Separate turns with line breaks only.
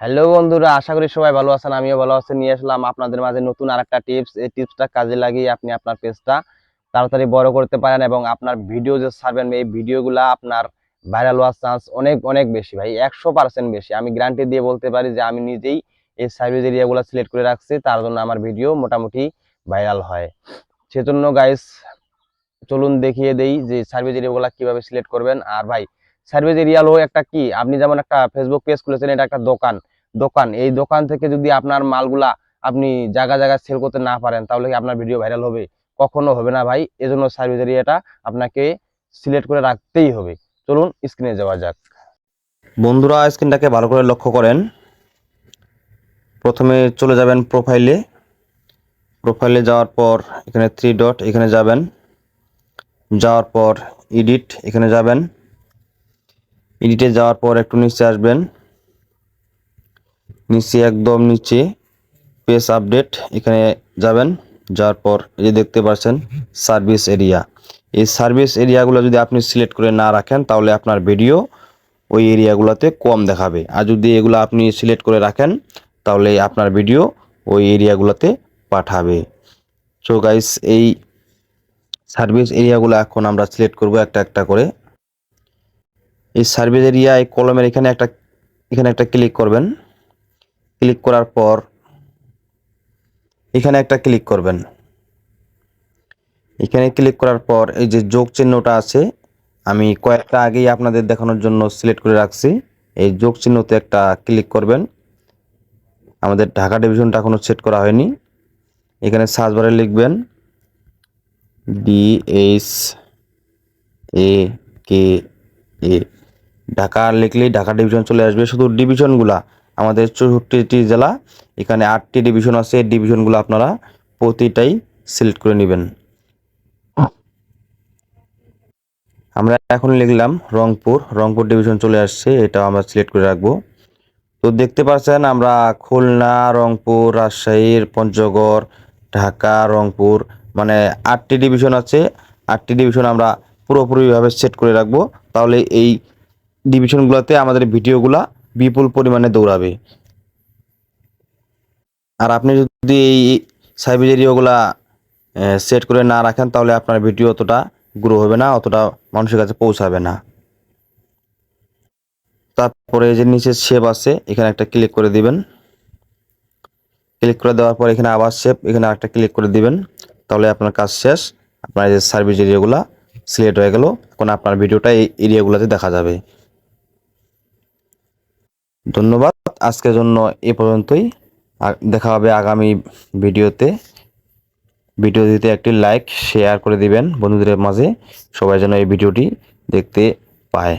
Hello বন্ধুরা, আশা করি সবাই ভালো আছেন, আমিও ভালো আছি। নিয়ে আসলাম আপনাদের মাঝে নতুন আরেকটা টিপস এই টিপসটা কাজে লাগিয়ে আপনি আপনার পেজটা তাড়াতাড়ি বড় করতে পারেন এবং আপনার ভিডিও যে ছাড়বেন, এই ভিডিওগুলা আপনার ভাইরাল হওয়ার চান্স অনেক অনেক বেশি ভাই, একশো পার্সেন্ট বেশি। আমি গ্যারান্টি দিয়ে বলতে পারি যে আমি নিজেই এই সার্ভিস এরিয়াগুলো সিলেক্ট করে রাখছি, তার জন্য আমার ভিডিও মোটামুটি ভাইরাল হয়। সেজন্য গাইস চলুন দেখিয়ে দেই যে সার্ভিস এরিয়াগুলো কীভাবে সিলেক্ট করবেন। আর ভাই সার্ভিস এরিয়া হলো একটা কি? আপনি যেমন একটা ফেসবুক পেজ খুলেছেন, এটা একটা দোকান। দোকান, এই দোকান থেকে যদি আপনার মালগুলা আপনি জায়গা জায়গায় সেল করতে না পারেন, তাহলে কি আপনার ভিডিও ভাইরাল হবে? কখনো হবে না ভাই। এজন্য সার্ভিস এরিয়াটা আপনাকে সিলেক্ট করে রাখতেই হবে। চলুন স্ক্রিনে যাওয়া যাক। বন্ধুরা স্ক্রিনটাকে ভালো করে লক্ষ্য করেন। প্রথমে চলে যাবেন প্রোফাইলে প্রোফাইলে যাওয়ার পর এখানে থ্রি ডট এখানে যাবেন। যাওয়ার পর এডিট এখানে যাবেন। এডিটে যাওয়ার পর একটু নিচে আসবেন। নিচে একদম নিচে পেজ আপডেট এখানে যাবেন। যাওয়ার পর এই দেখতে পাচ্ছেন সার্ভিস এরিয়া এই সার্ভিস এরিয়াগুলো যদি আপনি সিলেক্ট করে না রাখেন, তাহলে আপনার ভিডিও ওই এরিয়াগুলোতে কম দেখাবে। আর যদি এগুলো আপনি সিলেক্ট করে রাখেন, তাহলে আপনার ভিডিও ওই এরিয়াগুলোতে পাঠাবে। সো গাইস এই সার্ভিস এরিয়াগুলো এখন আমরা সিলেক্ট করব একটা একটা করে। এই সার্ভিস এরিয়া এই কলমের এখানে একটা এখানে একটা ক্লিক করবেন। ক্লিক করার পর এখানে একটা ক্লিক করবেন। এখানে ক্লিক করার পর এই যে যোগ চিহ্নটা আছে, আমি কয়েকটা আগেই আপনাদের দেখানোর জন্য সিলেক্ট করে রাখছি। এই যোগ চিহ্নতে একটা ক্লিক করবেন। আমাদের ঢাকা ডিভিশনটা এখনও সেট করা হয়নি। এখানে সার্চ বারে লিখবেন ডিএস এ কে এ ঢাকা লিখলেই ঢাকা ডিভিশন চলে আসবে। শুধু ডিভিশনগুলা আমাদের চৌষট্টিটি জেলা, এখানে আটটি ডিভিশন আছে, এই ডিভিশনগুলো আপনারা প্রতিটাই সিলেক্ট করে নেবেন। আমরা এখন লিখলাম রংপুর রংপুর ডিভিশন চলে আসছে এটা আমরা সিলেক্ট করে রাখব। তো দেখতে পাচ্ছেন আমরা খুলনা, রংপুর, রাজশাহীর, পঞ্চগড়, ঢাকা, রংপুর মানে আটটি ডিভিশন আছে। আটটি ডিভিশন আমরা পুরোপুরিভাবে সেট করে রাখব। তাহলে এই ডিভিশনগুলোতে আমাদের ভিডিওগুলো বিপুল পরিমাণে দৌড়াবে। আর আপনি যদি এই সাইবেজ এরিয়াগুলা সেট করে না রাখেন, তাহলে আপনার ভিডিও অতটা গ্রো হবে না, অতটা মানুষের কাছে পৌঁছাবে না। তারপরে যে নিচে শেপ আছে, এখানে একটা ক্লিক করে দিবেন। ক্লিক করে দেওয়ার পর এখানে আবার শেপ এখানে একটা ক্লিক করে দিবেন। তাহলে আপনার কাজ শেষ। আপনার যে সার্ভিস এরিয়াগুলা সিলেক্ট হয়ে গেল। এখন আপনার ভিডিওটা এই এরিয়াগুলোতে দেখা যাবে। ধন্যবাদ। আজকের জন্য এ পর্যন্তই। দেখা হবে আগামী ভিডিওতে। ভিডিওটিতে একটি লাইক শেয়ার করে দিবেন বন্ধুদের মাঝে। সবাই যেন এই ভিডিওটি দেখতে পায়।